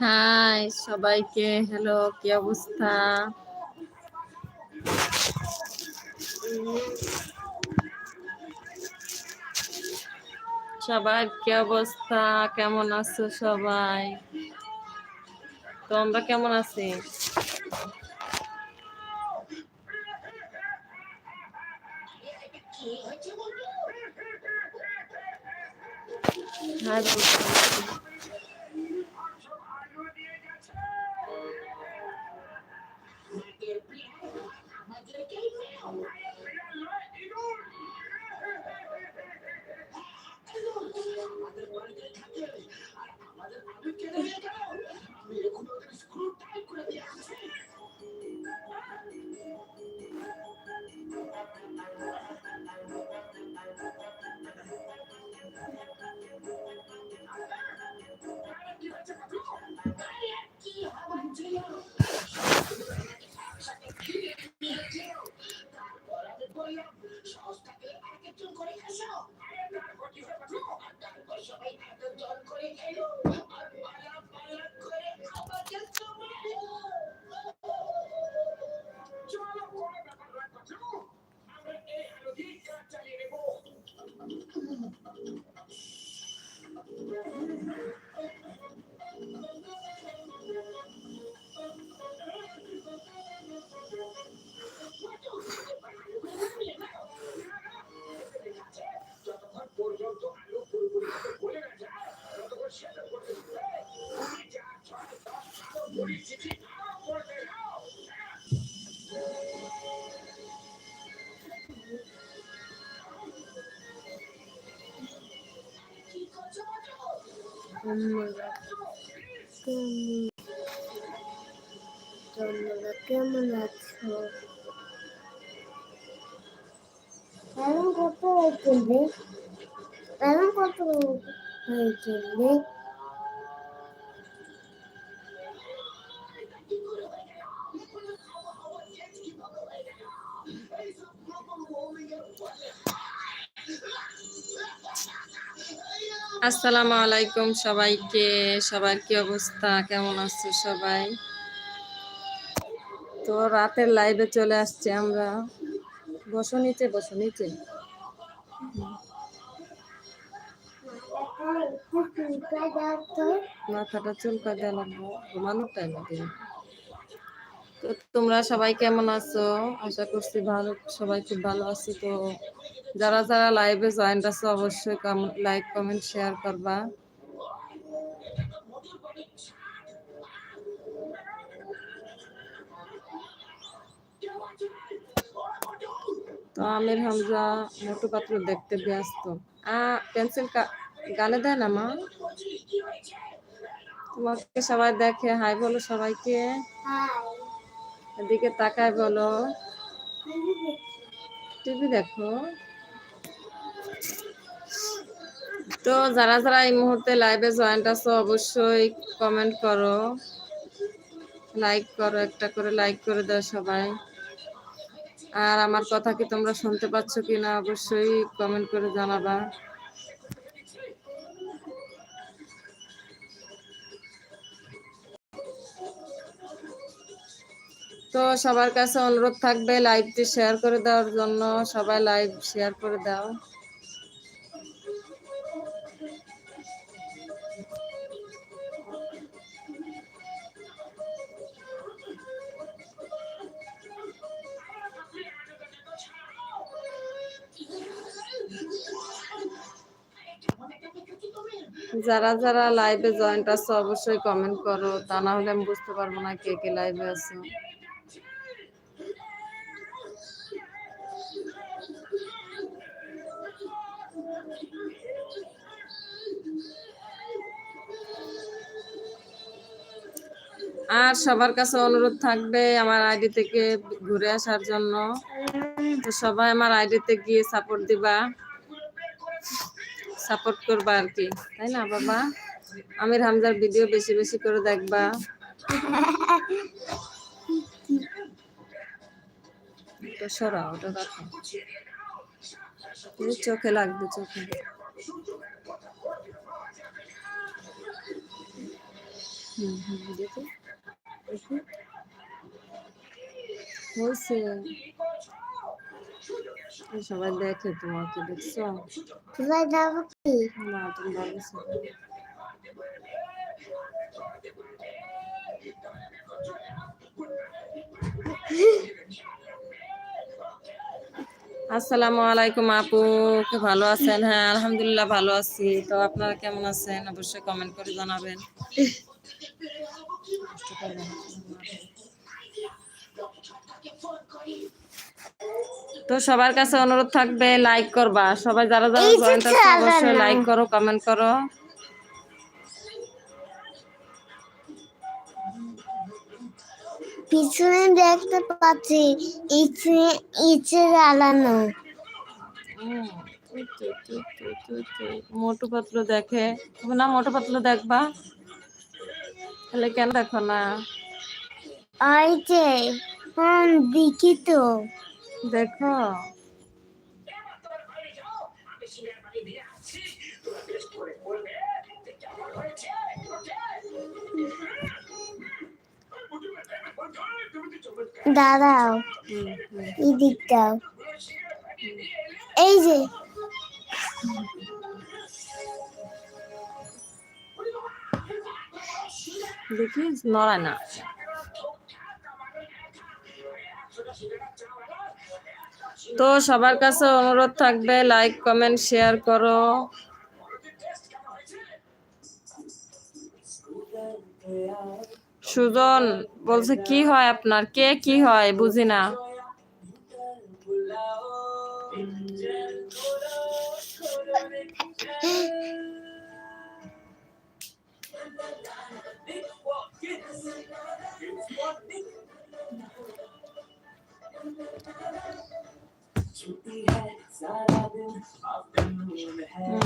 High, সবাইকে, hello, কি অবস্থা? সবার কি অবস্থা? কেমন আছো সবাই? তো আমরা কেমন আছি? হ্যাঁ তোমরা কেমন আছো এখন কত এখন কত আসসালামু আলাইকুম সবাইকে। সবার কি অবস্থা? কেমন আছো সবাই? তো রাতের লাইভে চলে আসছে আমরা। বসো নিচে বসো নিচে। মাথাটা চুলকা দেওয়া লাগবো, ঘুমানোর টাইম তো তোমরা সবাই কেমন আছো? আশা করছি ভালো, সবাই খুব ভালো আছি। তো যারা যারা লাইভে জয়েন্ট আছো, অবশ্যই লাইক কমেন্ট শেয়ার করবা। তো আমির হামজা মোটু পাত্র দেখতে ব্যস্ত। আ, পেন্সিল গালে দেয় না মা? তোমাকে সবাই দেখে, হাই বলো সবাইকে। এদিকে তাকায় বলো। টিভি দেখো। তো যারা যারা এই মুহূর্তে লাইভে জয়েন্ট আছো, অবশ্যই কমেন্ট করো। লাইক করো, একটা করে লাইক করে দাও সবাই। আর আমার কথা কি তোমরা শুনতে পাচ্ছ কি না অবশ্যই কমেন্ট করে জানাবা। তো সবার কাছে অনুরোধ থাকবে লাইভটি শেয়ার করে দেওয়ার জন্য সবাই লাইভ শেয়ার করে দাও। যারা যারা লাইভে জয়েন্ট আছে, অবশ্যই কমেন্ট করো। তা না হলে আমি বুঝতে পারব না কে কে লাইভে আছে। আর সবার কাছে অনুরোধ থাকবে আমার আইডি থেকে ঘুরে আসার জন্য। তো সবাই আমার আইডিতে গিয়ে সাপোর্ট দিবা। সাপোর্ট করবা আর কি, তাই না, বাবা? আমির হামজার ভিডিও বেশি বেশি করে দেখবা। সরা, ওটা রাখো। চোখে লাগবে, চোখে। দেখি। দেখি। সবাই দেখে তোমাকে, দেখছ? তোরা যাব কি না তুমি বলেছ আসসালামু আলাইকুম আপু কি ভালো আছেন হ্যাঁ আলহামদুলিল্লাহ ভালো আছি। তো আপনারা কেমন আছেন? অবশ্যই কমেন্ট করে জানাবেন। তো সবার কাছে অনুরোধ থাকবে লাইক করবা। সবাই যারা যারা জয়েন্ট আছে অবশ্যই লাইক করো কমেন্ট করো। পিছনে দেখতে পাচ্ছি ইচ্ছে ইচ্ছে জ্বালানো। মোটু পাতলু দেখে। তুমি না মোটু পাতলু দেখবা? তাহলে কেন দেখো না? যে হ্যাঁ দেখি তো। দেখো দাঁড়াও হুম, হুম। এই দিকটাও এই যে দেখি নড়ায় না তো সবার কাছে অনুরোধ থাকবে লাইক কমেন্ট শেয়ার করো। সুজন বলছে, কি হয় আপনার? কে কি হয়? বুঝি না।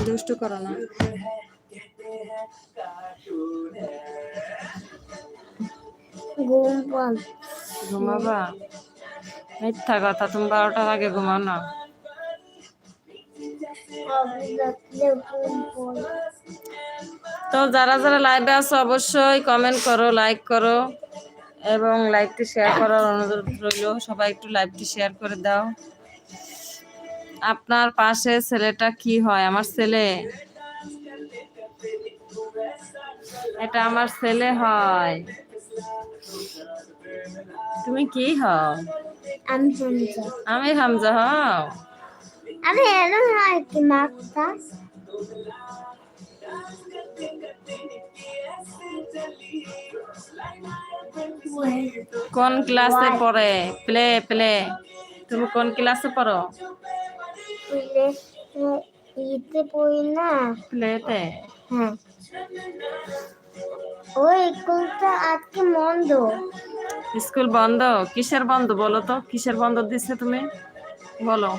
দুষ্টু করো না। ঘুমাবা? মিথ্যা কথা তুমি বারোটার আগে ঘুমাও না। তো যারা যারা লাইভে আছো অবশ্যই কমেন্ট করো লাইক করো এবং লাইভটি শেয়ার করার অনুরোধ রইল। সবাই একটু লাইভটি শেয়ার করে দাও। আপনার পাশে ছেলেটা কি হয়? আমার ছেলে। এটা আমার ছেলে হয়। তুমি কি হও? আমি হামজা। আমি হামজা হও? এরম হয় কি কোন ক্লাসে পড়ে? Play play. তুমি কোন ক্লাসে পড়ো? ইতে পড়ি না প্লেতে হ্যাঁ ওই স্কুলটা আজকে বন্ধ স্কুল বন্ধ কিসের বন্ধ বলো তো কিসের বন্ধ দিচ্ছে তুমি বলো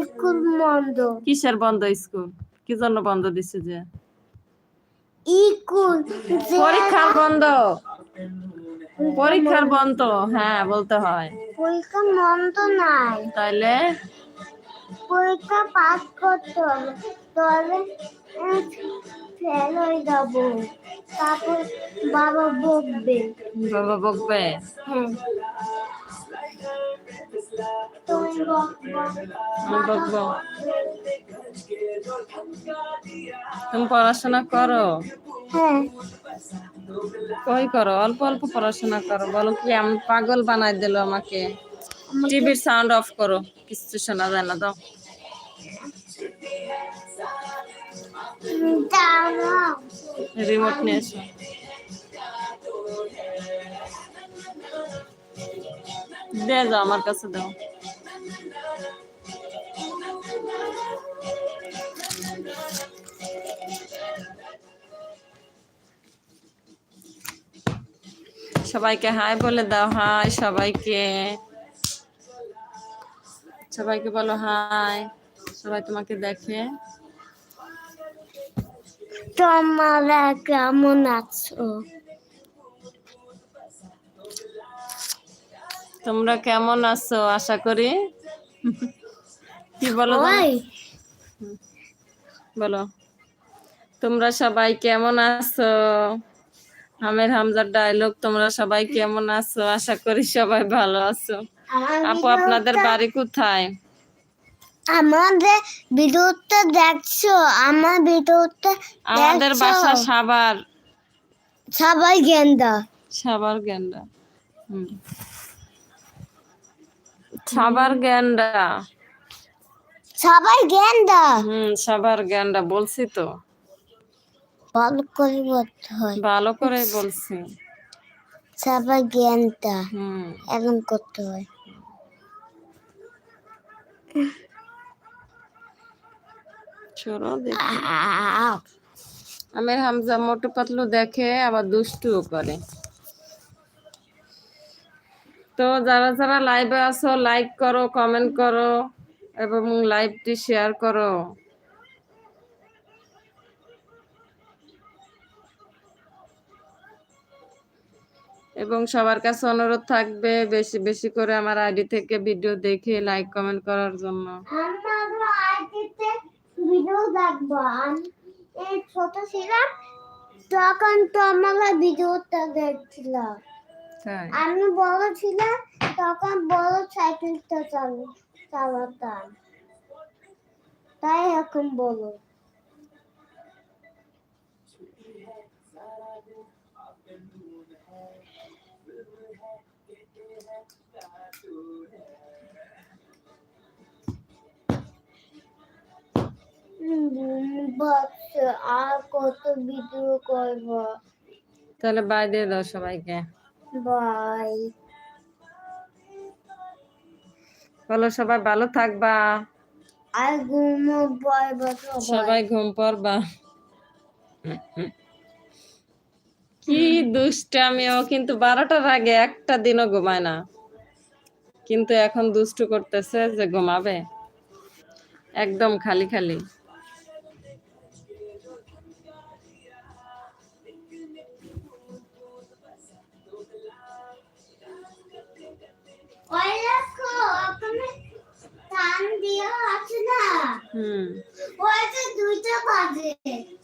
স্কুল বন্ধ কিসের বন্ধ স্কুল কি জন্য বন্ধ দিচ্ছে যে স্কুল পরীক্ষার বন্ধ পরীক্ষার বন্ধ হ্যাঁ বলতে হয় পরীক্ষা বন্ধ নাই তাইলে পরীক্ষা পাস করতে হবে তবে ফেল হয়ে যাব তারপর বাবা বকবে। বাবা বকবে? হ্যাঁ। তুমি বকবো তুমি পড়াশোনা করো? হ্যাঁ। কই করো? অল্প অল্প পড়াশোনা করো। বলো কি আমি পাগল বানাই দিল আমাকে। টিভির সাউন্ড অফ করো কিছু শোনা যায় না, দাও। রিমোট নিয়ে এসো। দিয়ে যাও, আমার কাছে দাও। সবাইকে হাই বলে দাও হাই সবাইকে। সবাইকে বলো হাই। সবাই তোমাকে দেখে। তোমরা কেমন আছো? তোমরা কেমন আছো? আশা করি। কি বলো? বলো। তোমরা সবাই কেমন আছো? আমের হামজার ডায়লগ তোমরা সবাই কেমন আছো? আশা করি সবাই ভালো আছো। আপু আপনাদের বাড়ি কোথায়? আমাদের ভিডিওটা দেখছ? আমার ভিডিওটা আমাদের? বাসা সাবার সবাই গেন্দা। সাবার হুম। সাবার গেন্ডা সবাই গেন্দা? হুম সাবার গেন্ডা বলছি তো। ভালো করে বলতে হয়। ভালো করে বলছি। সবাই গেন্দা। হুম। এরকম করতে হয়। আমের হামজা মোটু পাতলু দেখে আবার দুষ্টু করে। তো যারা যারা লাইভে আছো লাইক করো কমেন্ট করো এবং লাইভটি শেয়ার করো। এবং সবার কাছে অনুরোধ থাকবে বেশি বেশি করে আমার আইডি থেকে ভিডিও দেখে লাইক কমেন্ট করার জন্য। ভিডিও দেখব। আমি এই ছোট ছিলাম তখন তো আমরা ভিডিওটা দেখছিলাম। আমি বড় ছিলাম তখন বড় সাইকেলটা চালু চালাতাম। তাই এখন বলো আর কত ভিডিও করব তাহলে বাই দিয়ে দাও সবাইকে। বাই বলো সবাই ভালো থাকবা। আর ঘুমো বাই সবাই। সবাই ঘুম পড়বা। কি দুষ্টামি ও কিন্তু বারোটার আগে একটা দিনও ঘুমায় না। কিন্তু এখন দুষ্টু করতেছে যে ঘুমাবে। একদম খালি খালি।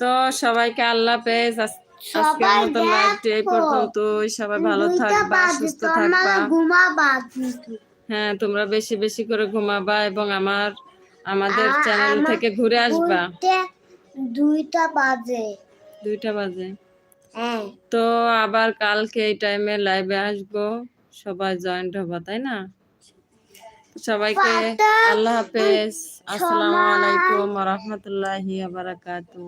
তো সবাইকে আল্লাহ পেজ আজকের মতো লাইভটি এই। পর্যন্ত সবাই ভালো থাকবা সুস্থ থাকবা। হ্যাঁ তোমরা বেশি বেশি করে ঘুমাবা এবং আমার আমাদের চ্যানেল থেকে ঘুরে আসবা। দুইটা বাজে। দুইটা বাজে? হ্যাঁ। তো আবার কালকে এই টাইমে লাইভে আসব সবাই জয়েন্ট হবা তাই না? সবাইকে আল্লাহ হাফেজ। আসসালামু। আলাইকুম রহমতুল্লাহি বারাকাতু